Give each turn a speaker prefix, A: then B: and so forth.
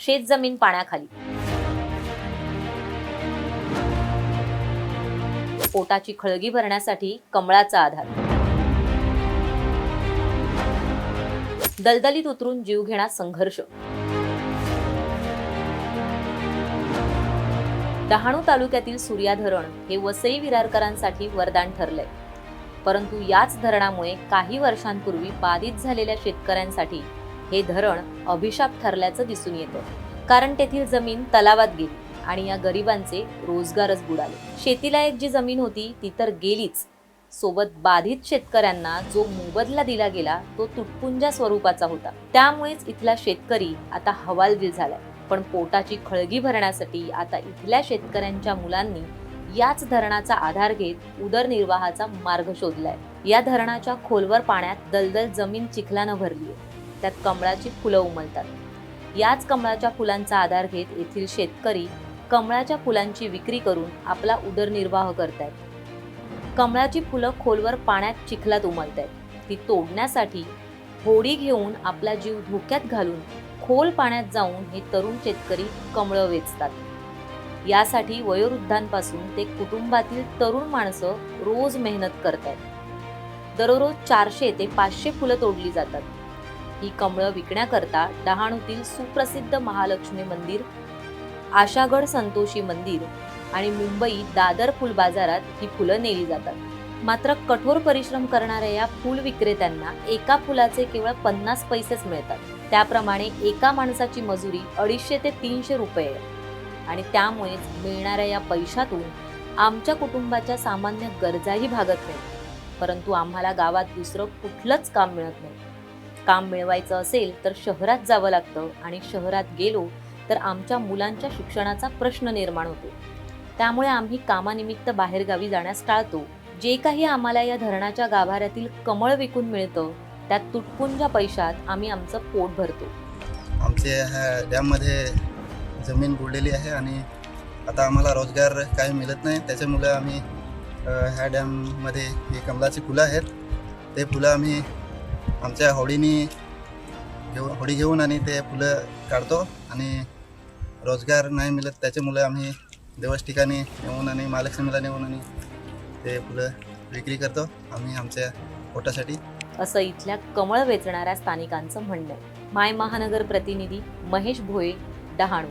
A: शेतजमीन पाण्याखाली. पोटाची खळगी भरण्यासाठी कमळाचा आधार. दलदलीत उतरून जीव घेणा संघर्ष. डहाणू तालुक्यातील सूर्या धरण हे वसई विरारकरांसाठी वरदान ठरलंय. परंतु याच धरणामुळे काही वर्षांपूर्वी बाधित झालेल्या शेतकऱ्यांसाठी हे धरण अभिशाप ठरल्याचं दिसून येतं. कारण तेथील जमीन तलावात गेली आणि या गरिबांचे रोजगारच बुडाले. शेतीला एक जी जमीन होती ती तर गेलीच. सोबत बाधित शेतकऱ्यांना जो मोबदला दिला गेला तो तुटपुंजा स्वरूपाचा होता. त्यामुळेच इथला शेतकरी आता हवालदिल झालाय. पण पोटाची खळगी भरण्यासाठी आता इथल्या शेतकऱ्यांच्या मुलांनी याच धरणाचा आधार घेत उदरनिर्वाहाचा मार्ग शोधलाय. या धरणाच्या खोलवर पाण्यात दलदल जमीन चिखलानं भरली आहे. त्यात कमळाची फुलं उमलतात. याच कमळाच्या फुलांचा आधार घेत येथील शेतकरी कमळाच्या फुलांची विक्री करून आपला उदरनिर्वाह करतायत. कमळाची फुलं खोलवर पाण्यात चिखलात उमलत आहेत ती तोडण्यासाठी होडी घेऊन आपला जीव धोक्यात घालून खोल पाण्यात जाऊन हे तरुण शेतकरी कमळं वेचतात. यासाठी वयोवृद्धांपासून ते कुटुंबातील तरुण माणसं रोज मेहनत करतात दररोज चारशे ते पाचशे फुलं तोडली जातात. ही कमळं विकण्याकरता डहाणूतील सुप्रसिद्ध महालक्ष्मी मंदिर आशागड संतोषी मंदिर आणि मुंबई दादर फुल बाजारात ही फुलं नेली जातात. मात्र कठोर परिश्रम करणाऱ्या या फुल विक्रेत्यांना एका फुलाचे केवळ पन्नास पैसेच मिळतात. त्याप्रमाणे एका माणसाची मजुरी अडीचशे ते तीनशे रुपये आहे. आणि त्यामुळेच मिळणाऱ्या या पैशातून आमच्या कुटुंबाच्या सामान्य गरजाही भागत नाहीत परंतु आम्हाला गावात दुसरं कुठलंच काम मिळत नाही. काम मिळवायचं असेल तर शहरात जावं लागतं आणि शहरात गेलो तर आमच्या मुलांच्या शिक्षणाचा प्रश्न निर्माण होतो. त्यामुळे आम्ही कामानिमित्त बाहेरगावी जाण्यास टाळतो. जे काही आम्हाला या धरणाच्या गाभाऱ्यातील कमळ विकून मिळतं त्यात तुटपुंजा पैशात आम्ही आमचं पोट भरतो.
B: आमचे ह्या डॅममध्ये जमीन बुडलेली आहे आणि आता आम्हाला रोजगार काही मिळत नाही. त्याच्यामुळे आम्ही ह्या डॅममध्ये हे कमलाची फुलं आहेत. ते फुलं आम्ही आमच्या होडीनी घेऊन होडी घेऊन आणि ते फुलं काढतो आणि रोजगार नाही मिळत. त्याच्यामुळे आम्ही देवस ठिकाणी नेऊन आणि महालक्ष्मीला नेऊन आणि ते फुलं विक्री करतो. आम्ही आमच्या पोटासाठी.
A: असं इथल्या कमळ वेचणाऱ्या स्थानिकांचं म्हणणं आहे. माय महानगर प्रतिनिधी महेश भोये डहाणू.